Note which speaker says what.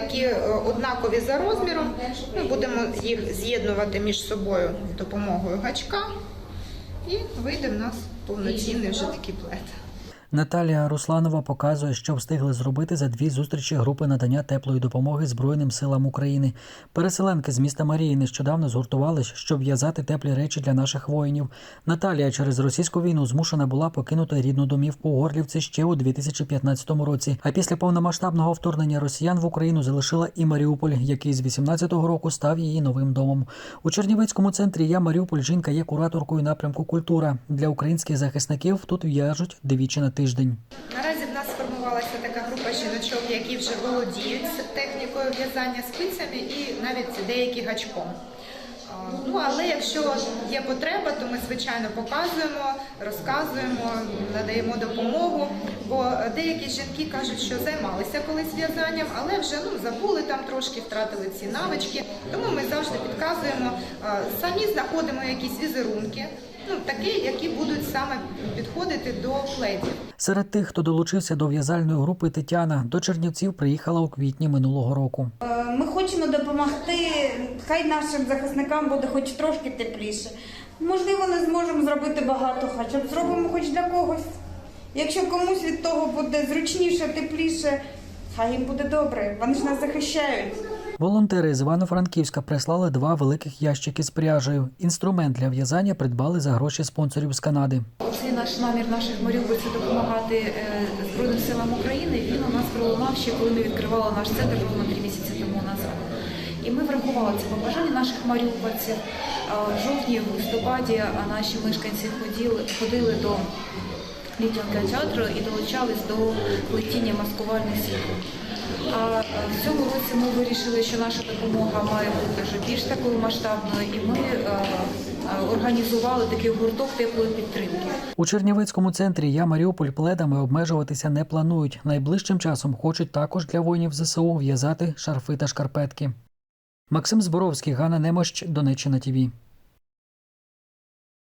Speaker 1: такі е, однакові за розміром. Ми будемо їх з'єднувати між собою допомогою гачка, і вийде в нас повноцінний вже такий плед.
Speaker 2: Наталія Русланова показує, що встигли зробити за дві зустрічі групи надання теплої допомоги Збройним силам України. Переселенки з міста Марії нещодавно згуртувались, щоб в'язати теплі речі для наших воїнів. Наталія через російську війну змушена була покинути рідну домівку у Горлівці ще у 2015 році. А після повномасштабного вторгнення росіян в Україну залишила і Маріуполь, який з 18-го року став її новим домом. У Чернівецькому центрі Я Маріуполь жінка є кураторкою напрямку культура для українських захисників. Тут в'яжуть двічі на тиждень.
Speaker 1: Наразі в нас сформувалася така група жіночок, які вже володіють технікою в'язання спицями і навіть деякі гачком. Ну, але якщо є потреба, то ми звичайно показуємо, розказуємо, надаємо допомогу. Бо деякі жінки кажуть, що займалися колись в'язанням, але вже ну забули там трошки, втратили ці навички. Тому ми завжди підказуємо. Самі знаходимо якісь візерунки, ну такі, які будуть саме підходити до пледів.
Speaker 2: Серед тих, хто долучився до в'язальної групи, Тетяна до Чернівців приїхала у квітні минулого року.
Speaker 3: Е, Ми хочемо допомогти, хай нашим захисникам буде хоч трошки тепліше. Можливо, не зможемо зробити багато, хоча б зробимо хоч для когось. Якщо комусь від того буде зручніше, тепліше, хай їм буде добре. Вони ж нас захищають.
Speaker 2: Волонтери з Івано-Франківська прислали два великих ящики з пряжею. Інструмент для в'язання придбали за гроші спонсорів з Канади.
Speaker 4: Цей наш намір наших маріупольців допомагати е, Збройним силам України. Він у нас пролунав ще коли ми відкривали наш центр ровно три місяці тому назад. І ми врахували це побажання наших маріупольців. В жовтні, в листопаді наші мешканці ходили, ходили до літнього кінотеатру і долучались до плетіння маскувальних світла. А е, в цьому році ми вирішили, що наша допомога має бути вже більш такою масштабною, і ми е, е, організували такий гурток теплої підтримки.
Speaker 2: У Чернівецькому центрі Я Маріуполь пледами обмежуватися не планують. Найближчим часом хочуть також для воїнів ЗСУ в'язати шарфи та шкарпетки. Максим Зборовський, Ганна Немощ, Донеччина ТІВІ.